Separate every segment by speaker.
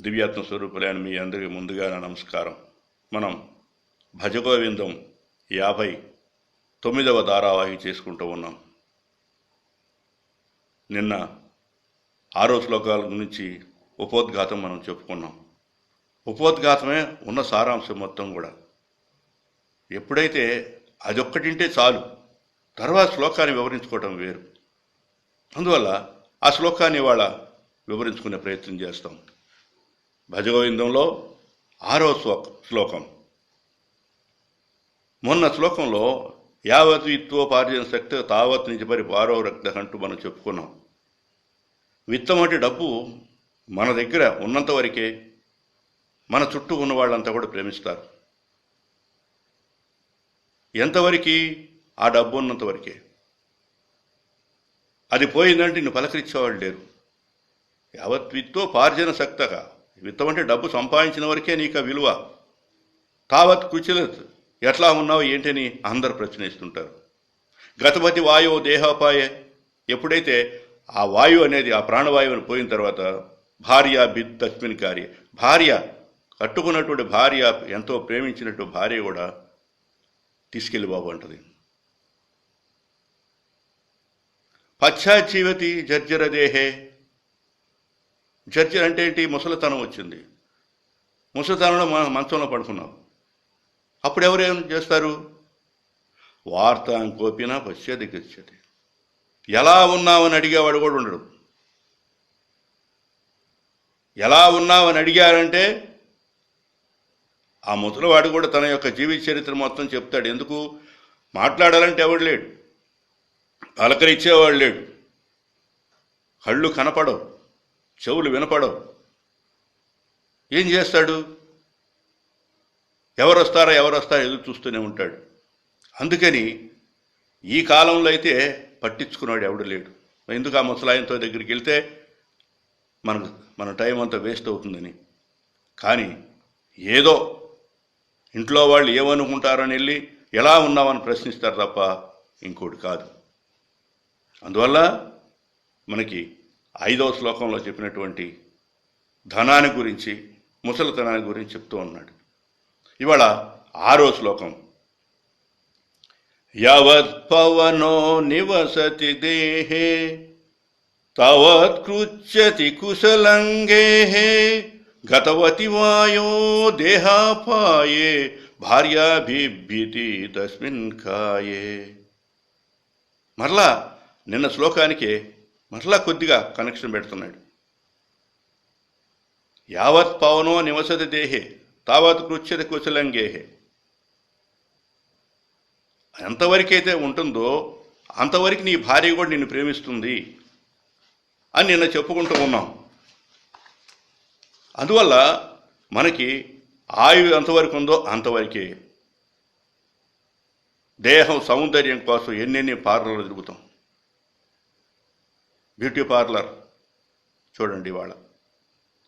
Speaker 1: దివ్యాత్మ స్వరూపులైన మీ అందరికీ ముందుగా నా నమస్కారం. మనం భజగోవిందం యాభై తొమ్మిదవ ధారావాహి చేసుకుంటూ ఉన్నాం. నిన్న ఆరో శ్లోకాల గురించి ఉపోద్ఘాతం మనం చెప్పుకున్నాం. ఉపోద్ఘాతమే ఉన్న సారాంశం మొత్తం కూడా. ఎప్పుడైతే అదొక్కటింటే చాలు తర్వాత శ్లోకాన్ని వివరించుకోవడం వేరు. అందువల్ల ఆ శ్లోకాన్ని ఇవాళ వివరించుకునే ప్రయత్నం చేస్తాం. భజగోవిందంలో ఆరో శ్లోక శ్లోకం. మొన్న శ్లోకంలో యావత్ విత్వోపార్జన శక్తి తావత్ నుంచి పరి పారో రక్త అంటూ మనం చెప్పుకున్నాం. విత్తం అంటే డబ్బు మన దగ్గర ఉన్నంత వరకే మన చుట్టూ ఉన్న వాళ్ళంతా కూడా ప్రేమిస్తారు. ఎంతవరకు? ఆ డబ్బు ఉన్నంత వరకే. అది పోయిందంటే నువ్వు పలకరించేవాళ్ళు లేరు. యావత్ విత్తో పార్జన శక్తగా విత్తం అంటే డబ్బు సంపాదించిన వరకే నీకు ఆ విలువ. తావత్ కుచిలత్ ఎట్లా ఉన్నావు ఏంటని అందరు ప్రశ్నిస్తుంటారు. గతపతి వాయువు దేహోపాయే. ఎప్పుడైతే ఆ వాయువు అనేది ఆ ప్రాణవాయువుని పోయిన తర్వాత భార్య బిద్ తస్మిన్ కార్య భార్య కట్టుకున్నటువంటి భార్య ఎంతో ప్రేమించినట్టు భార్య కూడా తీసుకెళ్ళి బాబు అంటది. పశ్చాజీవతి జర్జర దేహే జడ్జి అంటే ఏంటి? ముసలితనం వచ్చింది. ముసలితనంలో మన మంచంలో పడుకున్నావు అప్పుడు ఎవరు చేస్తారు? వార్త కోపినా పశ్చేది గచ్చది ఎలా ఉన్నావని అడిగేవాడు కూడా ఉండడు. ఎలా ఉన్నావని అడిగారంటే ఆ ముసలివాడు కూడా తన యొక్క జీవిత చరిత్ర మొత్తం చెప్తాడు. ఎందుకు? మాట్లాడాలంటే ఎవడు లేడు. పలకరిచ్చేవాడు లేడు. కళ్ళు కనపడవు. చెవులు వినపడవు. ఏం చేస్తాడు? ఎవరు వస్తారా ఎవరు ఎదురు చూస్తూనే ఉంటాడు. అందుకని ఈ కాలంలో అయితే పట్టించుకున్నాడు ఎవడు లేడు. ఎందుకు ఆ ముసలాయంతో దగ్గరికి వెళ్తే మనకు మన టైం అంతా వేస్ట్ అవుతుందని. కానీ ఏదో ఇంట్లో వాళ్ళు ఏమనుకుంటారని వెళ్ళి ఎలా ఉన్నామని ప్రశ్నిస్తారు తప్ప ఇంకోటి కాదు. అందువల్ల మనకి ఐదవ శ్లోకంలో చెప్పినటువంటి ధనాన్ని గురించి ముసలితనాన్ని గురించి చెప్తూ ఉన్నాడు. ఇవాళ ఆరో శ్లోకం. యావత్ పవనో నివసతి దేహే తావత్ కృచ్యతి కుశలంగే గతవతి వాయో దేహాపాయే భార్యాభిభ్యతి తస్మిన్ కాయే మరలా నిన్న శ్లోకానికి మరలా కొద్దిగా కనెక్షన్ పెడుతున్నాడు. యావత్ పవనో నివసతి దేహే తావత్ కృచ్యతి కుశలంగేహే. ఎంతవరకైతే ఉంటుందో అంతవరకు నీ భార్య కూడా నిన్ను ప్రేమిస్తుంది అని నిన్న చెప్పుకుంటూ ఉన్నాం. అందువల్ల మనకి ఆయువు ఎంతవరకు ఉందో అంతవరకే. దేహం సౌందర్యం కోసం ఎన్నెన్ని పార్లర్లు తిరుగుతాం. బ్యూటీ పార్లర్ చూడండి ఇవాళ.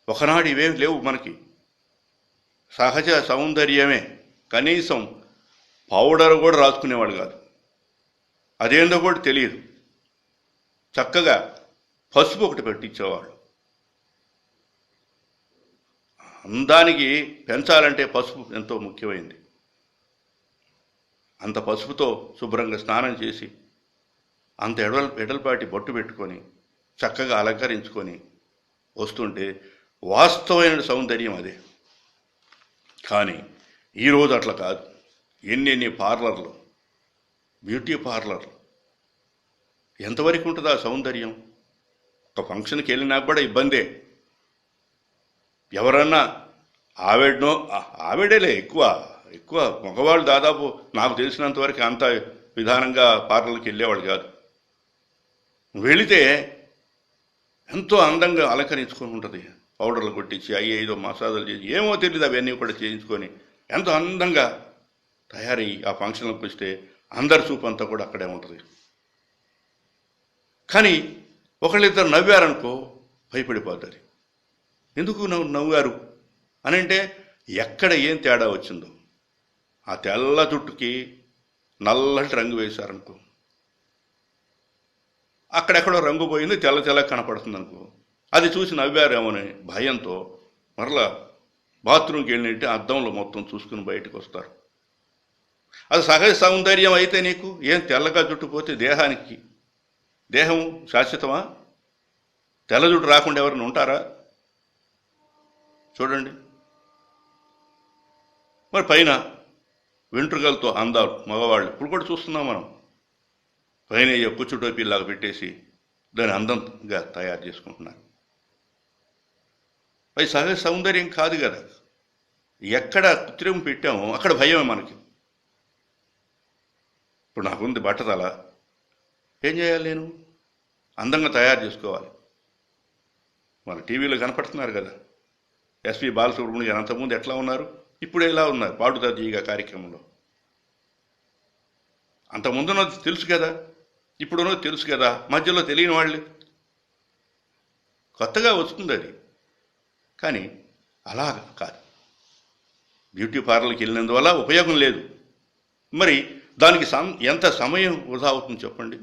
Speaker 1: ఒకనాడు ఇవేం లేవు మనకి. సహజ సౌందర్యమే. కనీసం పౌడర్ కూడా రాసుకునేవాడు కాదు. అదేందో కూడా తెలియదు. చక్కగా పసుపు ఒకటి పెట్టించేవాళ్ళు. అందానికి పెంచాలంటే పసుపు ఎంతో ముఖ్యమైంది. అంత పసుపుతో శుభ్రంగా స్నానం చేసి అంత ఎడల ఎడలపాటి బొట్టు పెట్టుకొని చక్కగా అలంకరించుకొని వస్తుంటే వాస్తవమైన సౌందర్యం అదే. కానీ ఈరోజు అట్లా కాదు. ఎన్నెన్ని పార్లర్లు బ్యూటీ పార్లర్లు. ఎంతవరకు ఉంటుంది ఆ సౌందర్యం? ఒక ఫంక్షన్కి వెళ్ళినా కూడా ఇబ్బందే. ఎవరన్నా ఆవిడనో ఆవిడేలే ఎక్కువ ఎక్కువ మగవాళ్ళు దాదాపు నాకు తెలిసినంతవరకు అంత విధానంగా పార్లర్కి వెళ్ళేవాళ్ళు కాదు. వెళితే ఎంతో అందంగా అలంకరించుకొని ఉంటుంది. పౌడర్లు కొట్టించి అవి ఏదో మసాజాలు చేసి ఏమో తెలియదు అవన్నీ కూడా చేయించుకొని ఎంతో అందంగా తయారయ్యి ఆ ఫంక్షన్లకు వస్తే అందరి చూపు అంతా కూడా అక్కడే ఉంటుంది. కానీ ఒకళ్ళిద్దరు నవ్వారనుకో భయపడిపోతారు. ఎందుకు నవ్వు నవ్వారు? అని అంటే ఎక్కడ ఏం తేడా వచ్చిందో. ఆ తెల్ల జుట్టుకి నల్లటి రంగు వేశారనుకో. అక్కడెక్కడో రంగు పోయింది తెల్ల తెల్ల కనపడుతుంది అనుకో. అది చూసి నవ్వారేమోని భయంతో మరలా బాత్రూమ్కి వెళ్ళినట్టు అద్దంలో మొత్తం చూసుకుని బయటకు వస్తారు. అది సహజ సౌందర్యం అయితే నీకు ఏం తెల్లగా జుట్టుపోతే దేహానికి? దేహం శాశ్వతమా? తెల్ల జుట్టు రాకుండా ఎవరైనా ఉంటారా? చూడండి. మరి పైన వెంట్రుకలతో అందాలు మగవాళ్ళు. ఇప్పుడు కూడా చూస్తున్నాం మనం. పైన కుచ్చు పుచ్చు టోపీలాగా పెట్టేసి దాని అందంగా తయారు చేసుకుంటున్నారు. పై సహజ సౌందర్యం కాదు కదా. ఎక్కడ కృత్రిమం పెట్టామో అక్కడ భయమే మనకి. ఇప్పుడు నాకుంది బట్టతల. ఏం చేయాలి నేను? అందంగా తయారు చేసుకోవాలి. మన టీవీలో కనపడుతున్నారు కదా. ఎస్పి బాలసుబ్రహ్మణ్యం గారు అంతకుముందు ఎట్లా ఉన్నారు? ఇప్పుడు ఎలా ఉన్నారు. పాడుతా తీయగా కార్యక్రమంలో. అంతకుముందున్నది తెలుసు కదా. ఇప్పుడునో తెలుసు కదా మధ్యలో తెలియని వాళ్ళు. కొత్తగా వస్తుంది అది. కానీ అలా కాదు. బ్యూటీ పార్లర్కి వెళ్ళినందువల్ల ఉపయోగం లేదు. మరి దానికి సం ఎంత సమయం వృధా అవుతుంది చెప్పండి?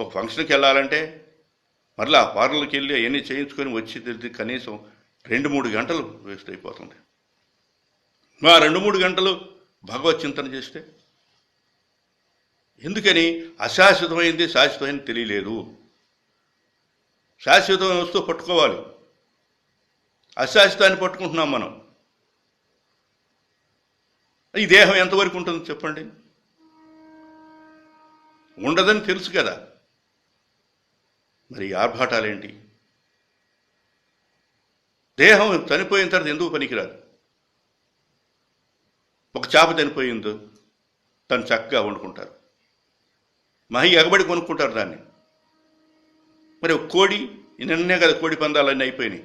Speaker 1: ఒక ఫంక్షన్కి వెళ్ళాలంటే మరలా ఆ పార్లర్కి వెళ్ళి అవన్నీ చేయించుకొని వచ్చి తిరిగి కనీసం రెండు మూడు గంటలు వేస్ట్ అయిపోతుంది. మా రెండు మూడు గంటలు భగవత్ చింతన చేస్తే ఎందుకని? అశాశ్వతమైంది శాశ్వతమైంది తెలియలేదు. శాశ్వతమైన వస్తువు పట్టుకోవాలి. అశాశ్వతాన్ని పట్టుకుంటున్నాం మనం. ఈ దేహం ఎంతవరకు ఉంటుంది చెప్పండి. ఉండదని తెలుసు కదా. మరి ఆర్భాటాలేంటి? దేహం చనిపోయిన తర్వాత ఎందుకు పనికిరాదు? ఒక చేప చనిపోయిందో తను చక్కగా వండుకుంటారు. మహి ఎగబడి కొనుక్కుంటారు దాన్ని. మరి కోడి నిన్నే కదా కోడి పందాలన్నీ అయిపోయినాయి.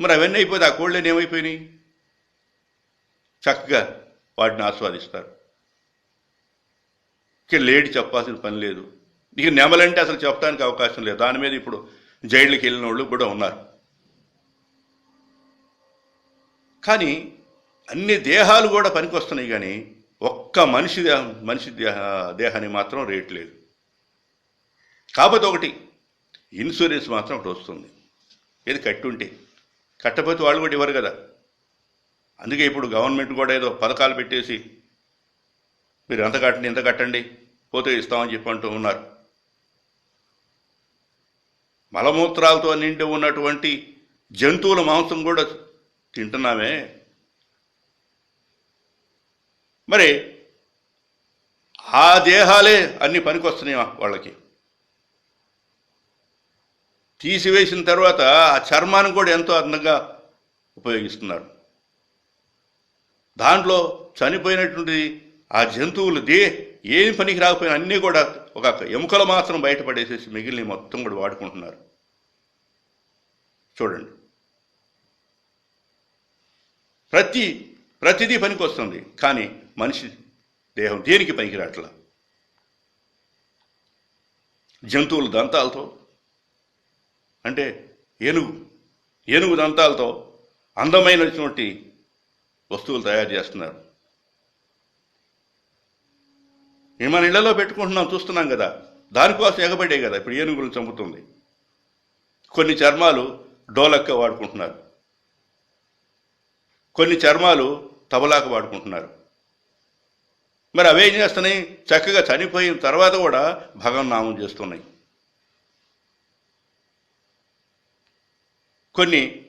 Speaker 1: మరి అవన్నీ అయిపోతే ఆ కోళ్ళని ఏమైపోయినాయి? చక్కగా వాటిని ఆస్వాదిస్తారు. ఇక లేడి చెప్పాల్సిన పని లేదు. ఇక నెమలంటే అసలు చెప్పడానికి అవకాశం లేదు. దాని మీద ఇప్పుడు జైళ్ళకి వెళ్ళిన వాళ్ళు కూడా ఉన్నారు. కానీ అన్ని దేహాలు కూడా పనికొస్తున్నాయి కానీ ఒక్క మనిషి దేహం మనిషి దేహ దేహానికి మాత్రం రేట్ లేదు. కాకపోతే ఒకటి ఇన్సూరెన్స్ మాత్రం ఒకటి వస్తుంది. ఏది కట్టుంటే. కట్టపోతే వాళ్ళు కూడా ఇవ్వరు కదా. అందుకే ఇప్పుడు గవర్నమెంట్ కూడా ఏదో పథకాలు పెట్టేసి మీరు ఎంత కట్టండి ఎంత కట్టండి పోతే ఇస్తామని చెప్పి అంటూ ఉన్నారు. మలమూత్రాలతో నిండి ఉన్నటువంటి జంతువుల మాంసం కూడా తింటున్నామే. మరి ఆ దేహాలే అన్ని పనికొస్తున్నాయి వాళ్ళకి. తీసివేసిన తర్వాత ఆ చర్మాన్ని కూడా ఎంతో అందంగా ఉపయోగిస్తున్నారు. దాంట్లో చనిపోయినటువంటి ఆ జంతువులు దే ఏం పనికి రాకపోయినా అన్నీ కూడా ఒక ఎముకలు మాత్రం బయటపడేసేసి మిగిలిన మొత్తం కూడా వాడుకుంటున్నారు. చూడండి. ప్రతి ప్రతిదీ పనికి వస్తుంది కానీ మనిషి దేహం దేనికి పనికి రాట్లా జంతువుల దంతాలతో అంటే ఏనుగు ఏనుగు దంతాలతో అందమైనటువంటి వస్తువులు తయారు చేస్తున్నారు. మేము మన ఇళ్ళలో పెట్టుకుంటున్నాం చూస్తున్నాం కదా. దానికోసం ఎగబడే కదా ఇప్పుడు ఏనుగులు చంపుతుంది. కొన్ని చర్మాలు డోలక్క వాడుకుంటున్నారు. కొన్ని చర్మాలు తబలాకు వాడుకుంటున్నారు. మరి అవేం చేస్తున్నాయి? చక్కగా చనిపోయిన తర్వాత కూడా భగవన్ నామం చేస్తున్నాయి. కొన్ని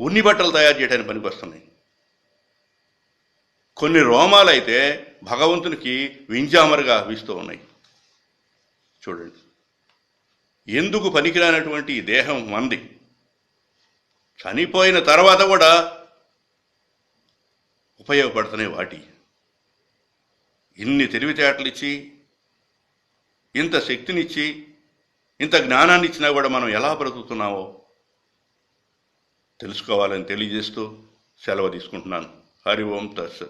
Speaker 1: ఉన్ని బట్టలు తయారు చేయడానికి పనికి వస్తున్నాయి కొన్ని రోమాలు అయితే భగవంతునికి వింజామరుగా వీస్తూ ఉన్నాయి. చూడండి. ఎందుకు పనికిరానటువంటి దేహం మంది? చనిపోయిన తర్వాత కూడా ఉపయోగపడుతున్నాయి వాటి. ఇన్ని తెలివితేటలు ఇచ్చి ఇంత శక్తినిచ్చి ఇంత జ్ఞానాన్ని ఇచ్చినా కూడా మనం ఎలా బ్రతుకుతున్నామో తెలుసుకోవాలని తెలియజేస్తూ సెలవు తీసుకుంటున్నాను. హరి ఓం తస్